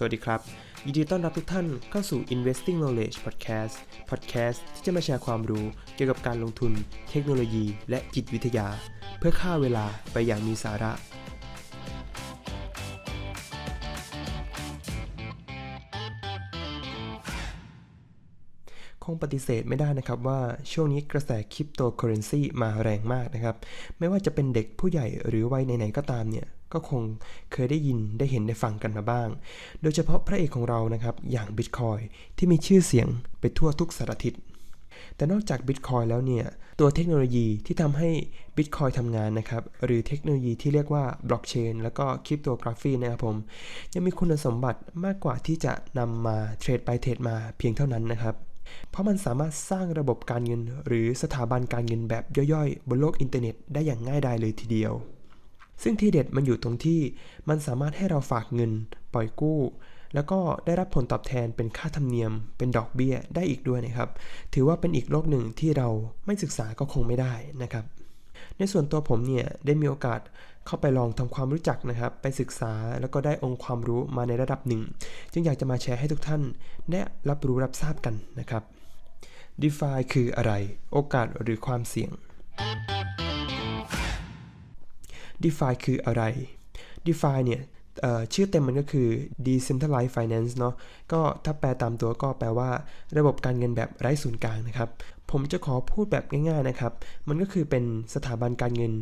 สวัสดีครับ ยินดีต้อนรับทุกท่านเข้าสู่ Investing Knowledge Podcast Podcast ที่จะมาแชร์ความรู้เกี่ยวกับการลงทุน เทคโนโลยี และจิตวิทยา เพื่อฆ่าเวลาไปอย่างมีสาระ คงปฏิเสธไม่ได้นะครับว่าช่วงนี้กระแสคริปโตเคอเรนซีมาแรงมากนะครับ ไม่ว่าจะเป็นเด็กผู้ใหญ่หรือวัยไหนๆก็ตามเนี่ย ก็คงเคยได้ยินได้เห็นได้ฟังกันมาบ้าง โดยเฉพาะพระเอกของเรานะครับ อย่าง Bitcoin ที่มีชื่อเสียงไปทั่วทุกสารทิศ แต่นอกจาก Bitcoin แล้วเนี่ย ตัวเทคโนโลยีที่ทำให้ Bitcoin ทำงานนะครับ หรือเทคโนโลยีที่เรียกว่าบล็อกเชนแล้วก็คริปโตกราฟีนะครับผม ยังมีคุณสมบัติมากกว่าที่จะนำมาเทรดไปเทรดมาเพียงเท่านั้นนะครับเพราะมันสามารถสร้างระบบการเงิน หรือสถาบันการเงินแบบย่อยๆ บนโลกอินเทอร์เน็ตได้อย่างง่ายดายเลยทีเดียว ซึ่งที่เด็ดมันอยู่ตรงที่มันสามารถให้เราฝากเงิน ปล่อยกู้ แล้วก็ได้รับผลตอบแทนเป็นค่าธรรมเนียม เป็นดอกเบี้ยได้อีกด้วยนะครับ ถือว่าเป็นอีกโลกหนึ่งที่เราไม่ศึกษาก็คงไม่ได้นะครับ ในส่วนตัวผมเนี่ยได้มีโอกาสเข้าไปลองทำความรู้จักนะครับ ไปศึกษาแล้วก็ได้องค์ความรู้มาในระดับหนึ่ง จึงอยากจะมาแชร์ให้ทุกท่านได้รับรู้รับทราบกันนะครับ DeFi คืออะไร โอกาสหรือความเสี่ยง DeFi คืออะไร DeFi เนี่ยชื่อเต็มมันก็คือ Decentralized Finance เนาะ ก็ถ้าแปลตามตัวก็แปลว่า ระบบการเงินแบบไร้ศูนย์กลางนะครับ ผมจะขอพูดแบบง่ายๆนะครับ มันก็คือเป็นสถาบันการเงิน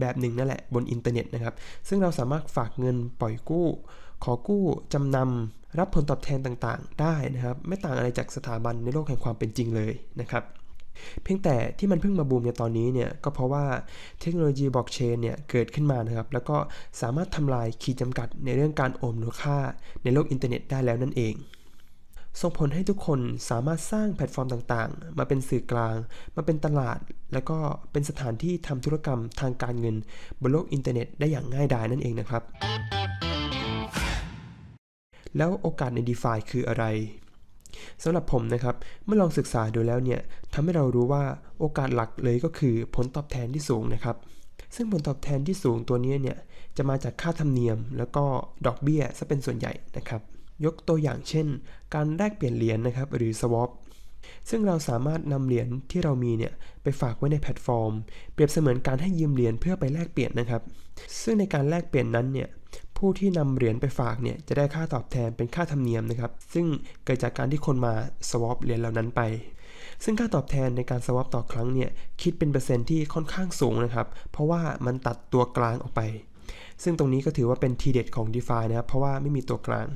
แบบหนึ่งนั่นแหละบนอินเทอร์เน็ตนะครับ ซึ่งเราสามารถฝากเงินปล่อยกู้ ขอกู้ จำนำ รับผลตอบแทนต่างๆ ได้นะครับ ไม่ต่างอะไรจากสถาบันในโลกแห่งความเป็นจริงเลยนะครับ เพียงแต่ที่มันเพิ่งมาบูมในตอนนี้เนี่ยก็เพราะว่าเทคโนโลยีบล็อกเชนเนี่ยเกิดขึ้นมานะครับ แล้วก็สามารถทำลายขีดจำกัดในเรื่องการโอนมูลค่าในโลกอินเทอร์เน็ตได้แล้วนั่นเองส่งผลให้ทุกคนสามารถสร้างแพลตฟอร์มต่างๆ มาเป็นสื่อกลาง มาเป็นตลาด แล้วก็เป็นสถานที่ทำธุรกรรมทางการเงิน บนโลกอินเทอร์เน็ตได้อย่างง่ายดายนั่นเองนะครับ แล้วโอกาสใน d e f าคืออะไร สำหรับผมนะครับเมื่อลองศึกษาดูแล้วเนี่ยทำให้เรารู้ว่าโอกาสหลักเลยก็คือผลตอบแทนที่สูงนะครับ ซึ่งผลตอบแทนที่สูงตัวนี้เนี่ยจะมาจากค่าธรรมเนียม แล้วก็ดอกเบี้ยซะเป็นส่วนใหญ่นะครับ ยกตัวอย่างเช่น การแลกเปลี่ยนเหรียญนนะครับหรือ swap ซึ่งเราสามารถนำเหรียญที่เรามีเนี่ยไปฝากไว้ในแพลตฟอร์ม เปรียบเสมือนการให้ยืมเหรียญเพื่อไปแลกเปลี่ยนนะครับ ซึ่งในการแลกเปลี่ยนนั้นเนี่ย ผู้ที่นำเหรียญไปฝากเนี่ยจะได้ค่าตอบแทนเป็นค่าธรรมเนียมนะครับ ซึ่งเกิดจากการที่คนมาสวอปเหรียญเหล่านั้นไป ซึ่งค่าตอบแทนในการสวอปต่อครั้งเนี่ยคิดเป็นเปอร์เซ็นต์ที่ค่อนข้างสูงนะครับ เพราะว่ามันตัดตัวกลางออกไป ซึ่งตรงนี้ก็ถือว่าเป็นทีเด็ดของ d e f านะครับเพราะว่าไม่มีตัวกลาง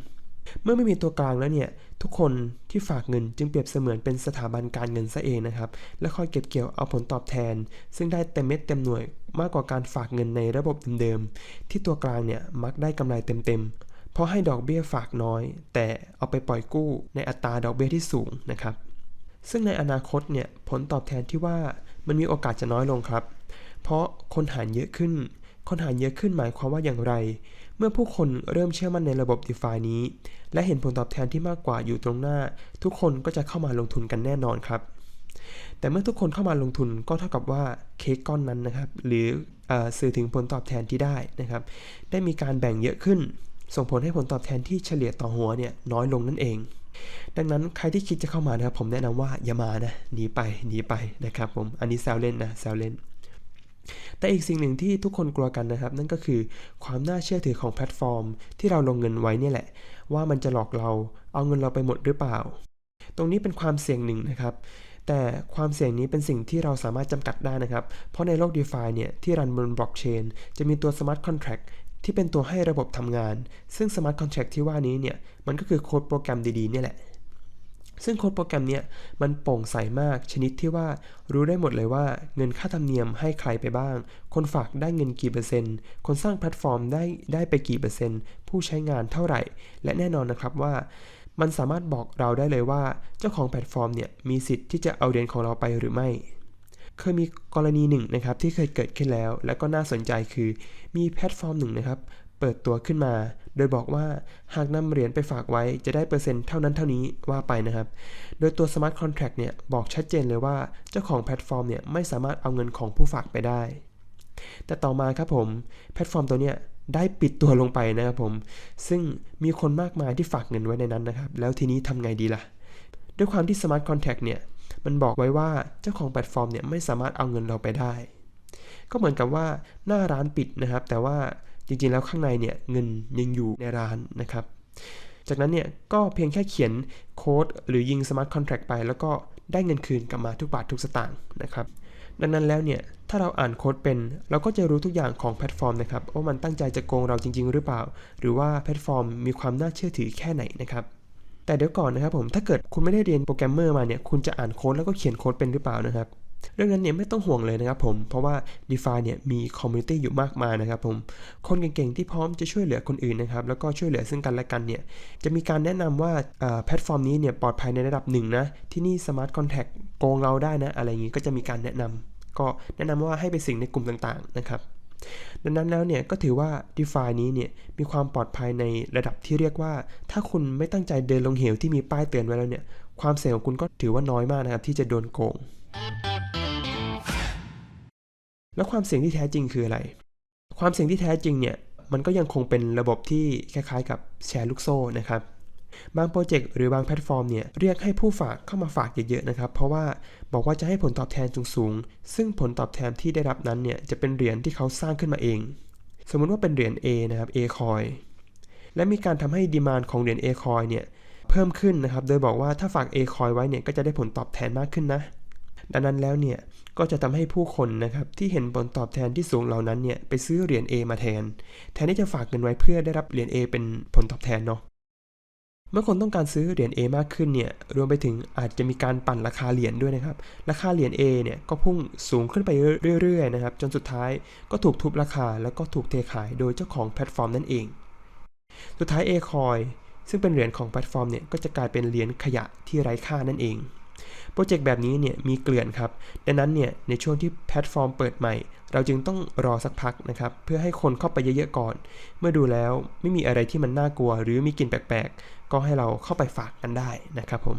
เมื่อไม่มีตัวกลางแล้วเนี่ยทุกคนที่ฝากเงินจึงเปรียบเสมือนเป็นสถาบันการเงินซะเองนะครับ และคอยเก็บเกี่ยวเอาผลตอบแทน ซึ่งได้เต็มเม็ดเต็มหน่วยมากกว่าการฝากเงินในระบบเดิมๆที่ตัวกลางเนี่ยมักได้กำไรเต็มๆ เพราะให้ดอกเบี้ยฝากน้อย แต่เอาไปปล่อยกู้ในอัตราดอกเบี้ยที่สูงนะครับ ซึ่งในอนาคตเนี่ยผลตอบแทนที่ว่ามันมีโอกาสจะน้อยลงครับ เพราะคนหารเยอะขึ้น คนหารเยอะขึ้นหมายความว่าอย่างไร เมื่อผู้คนเริ่มเชื่อมั่นในระบบ d e f านี้ และเห็นผลตอบแทนที่มากกว่าอยู่ตรงหน้า ทุกคนก็จะเข้ามาลงทุนกันแน่นอนครับ แต่เมื่อทุกคนเข้ามาลงทุนก็เท่ากับว่าเค้กก้อนนั้นนะครับ หรืออสื่อถึงผลตอบแทนที่ได้นะครับ ได้มีการแบ่งเยอะขึ้น ส่งผลให้ผลตอบแทนที่เฉลี่ยต่อหัวเนี่ยน้อยลงนั่นเองดังนั้นใครที่คิดจะเข้ามานะครับผมแนะนำว่าอย่ามานะหนีไปหนีไปนะครับผมอันนี้แซวเล่นนะแซวเล่น แต่อีกสิ่งหนึ่งที่ทุกคนกลัวกันนะครับ นั่นก็คือความน่าเชื่อถือของแพลตฟอร์ม ที่เราลงเงินไว้เนี่ยแหละ ว่ามันจะหลอกเราเอาเงินเราไปหมดหรือเปล่า ตรงนี้เป็นความเสี่ยงหนึ่งนะครับ แต่ความเสี่ยงนี้เป็นสิ่งที่เราสามารถจำกัดได้นะครับ เพราะในโลก d e f าเนี่ยที่รันบนบล็อกเชนจะมีตัว Smart Contract ที่เป็นตัวให้ระบบทำงาน ซึ่ง Smart Contract ที่ว่านี้เนี่ยมันก็คือโค้ดโปรแกรมดีๆนี่ยแหละ ซึ่งโค้ดโปรแกรมเนี่ยมันโปร่งใสมากชนิดที่ว่ารู้ได้หมดเลยว่าเงินค่าธรรมเนียมให้ใครไปบ้าง คนฝากได้เงินกี่เปอร์เซ็นต์ คนสร้างแพลตฟอร์มได้ได้ไปกี่เปอร์เซ็นต์ ผู้ใช้งานเท่าไหร่ และแน่นอนนะครับว่า มันสามารถบอกเราได้เลยว่า เจ้าของแพลตฟอร์มเนี่ยมีสิทธิ์ที่จะเอาเหรียญของเราไปหรือไม่เคยมีกรณีหนึ่งนะครับที่เคยเกิดขึ้นแล้ว และก็น่าสนใจคือมีแพลตฟอร์มหนึ่งนะครับ เปิดตัวขึ้นมา โดยบอกว่าหากนำเหรียญไปฝากไว้จะได้เปอร์เซ็นต์เท่านั้นเท่านี้ว่าไปนะครับ โดยตัว Smart Contract เนี่ยบอกชัดเจนเลยว่าเจ้าของแพลตฟอร์มเนี่ยไม่สามารถเอาเงินของผู้ฝากไปได้ แต่ต่อมาครับผมแพลตฟอร์มตัวเนี้ยได้ปิดตัวลงไปนะครับผม ซึ่งมีคนมากมายที่ฝากเงินไว้ในนั้นนะครับ แล้วทีนี้ทำไงดีล่ะ ด้วยความที่ Smart Contract เนี่ย มันบอกไว้ว่าเจ้าของแพลตฟอร์มเนี่ยไม่สามารถเอาเงินเราไปได้ ก็เหมือนกับว่าหน้าร้านปิดนะครับ แต่ว่า จริงๆแล้วข้างในเนี่ยเงินยังอยู่ในร้านนะครับ จากนั้นเนี่ยก็เพียงแค่เขียนโค้ดหรือยิง Smart Contract ไป แล้วก็ได้เงินคืนกลับมาทุกบาททุกสตางค์นะครับดังนั้นแล้วเนี่ยถ้าเราอ่านโค้ดเป็น เราก็จะรู้ทุกอย่างของแพลตฟอร์มนะครับว่ามันตั้งใจจะโกงเราจริง ๆ หรือเปล่า หรือว่าแพลตฟอร์มมีความน่าเชื่อถือแค่ไหนนะครับแต่เดี๋ยวก่อนนะครับผมถ้าเกิดคุณไม่ได้เรียนโปรแกรมเมอร์มาเนี่ยคุณจะอ่านโค้ดแล้วก็เขียนโค้ดเป็นหรือเปล่านะครับ เรื่องนั้นเนี่ยไม่ต้องห่วงเลยนะครับผม เพราะว่า d e f i เนี่ยมีคอมมูนิตี้อยู่มากมายนะครับผม คนเก่งๆที่พร้อมจะช่วยเหลือคนอื่นนะครับ แล้วก็ช่วยเหลือซึ่งกันและกันเนี่ย จะมีการแนะนำว่าอ่าแพลตฟอร์มนี้เนี่ยปลอดภัยในระดับหนึ่งนะ ที่นี่ Smart Contact โกงเราได้นะ อะไรอย่างนี้ก็จะมีการแนะนำก็แนะนำว่าให้ไปสิงในกลุ่มต่างๆนะครับดังนั้นแล้วเนี่ยก็ถือว่า d e f i นี้เนี่ยมีความปลอดภัยในระดับที่เรียกว่า ถ้าคุณไม่ตั้งใจเดินลงเหวที่มีป้ายเตือนไว้แล้วเนี่ยความเสี่ยงของคุณก็ถือว่าน้อยมากนะครับที่จะโดนโกง แล้วความเสี่ยงที่แท้จริงคืออะไร ความเสี่ยงที่แท้จริงเนี่ยมันก็ยังคงเป็นระบบที่คล้ายๆ กับแชร์ลูกโซ่นะครับบางโปรเจกต์หรือบางแพลตฟอร์มเนี่ยเรียกให้ผู้ฝากเข้ามาฝากเยอะๆนะครับ เพราะว่าบอกว่าจะให้ผลตอบแทนสูงๆซึ่งผลตอบแทนที่ได้รับนั้นเนี่ยจะเป็นเหรียญที่เขาสร้างขึ้นมาเอง สมมุติว่าเป็นเหรียญ A นะครับ A coin และมีการทำให้ดีมานของเหรียญ A coin เนี่ยเพิ่มขึ้นนะครับ โดยบอกว่าถ้าฝาก A coin ไว้เนี่ยก็จะได้ผลตอบแทนมากขึ้นนะ ดังนั้นแล้วเนี่ยก็จะทำให้ผู้คนนะครับที่เห็นผลตอบแทนที่สูงเหล่านั้นเนี่ยไปซื้อเหรียญ A มาแทน แทนที่จะฝากเงินไว้เพื่อได้รับเหรียญ A เป็นผลตอบแทนเนาะเมื่อคนต้องการซื้อเหรียญ A มากขึ้นเนี่ยรวมไปถึงอาจจะมีการปั่นราคาเหรียญด้วยนะครับ ราคาเหรียญ A เนี่ยก็พุ่งสูงขึ้นไปเรื่อยๆนะครับจนสุดท้ายก็ถูกทุบราคาแล้วก็ถูกเทขายโดยเจ้าของแพลตฟอร์มนั่นเอง สุดท้าย A coin ซึ่งเป็นเหรียญของแพลตฟอร์มเนี่ยก็จะกลายเป็นเหรียญขยะที่ไร้ค่านั่นเอง รเจกต์แบบนี้เนี่ยมีเกลื่อนครับ ดังนั้นเนี่ยในช่วงที่แพลตฟอร์มเปิดใหม่ เราจึงต้องรอสักพักนะครับ เพื่อให้คนเข้าไปเยอะๆก่อน เมื่อดูแล้วไม่มีอะไรที่มันน่ากลัว หรือมีกลิ่นแปลกๆ ก็ให้เราเข้าไปฝากกันได้นะครับผม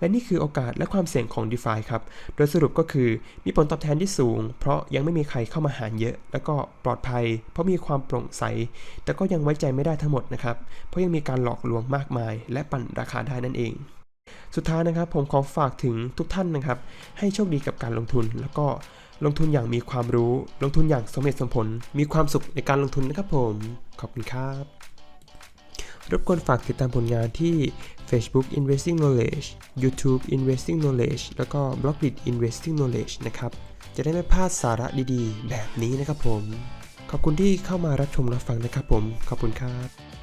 และนี่คือโอกาสและความเสี่ยงของ d e f i ครับ โดยสรุปก็คือมีผลตอบแทนที่สูง เพราะยังไม่มีใครเข้ามาหารเยอะ แล้วก็ปลอดภัย เพราะมีความโปร่งใส แต่ก็ยังไว้ใจไม่ได้ทั้งหมดนะครับ เพราะยังมีการหลอกลวงมากมาย และปั่นราคาได้นั่นเอง สุดท้ายนะครับ ผมขอฝากถึงทุกท่านนะครับ ให้โชคดีกับการลงทุน แล้วก็ลงทุนอย่างมีความรู้ ลงทุนอย่างสมเหตุสมผล มีความสุขในการลงทุนนะครับผม ขอบคุณครับรบกวนฝากติดตามผลงานที่ Facebook Investing Knowledge YouTube Investing Knowledge แล้วก็ b l o g d i t Investing Knowledge นะครับ จะได้ไม่พลาดสาระดีๆ แบบนี้นะครับผม ขอบคุณที่เข้ามารับชมรับฟังนะครับผม ขอบคุณครับ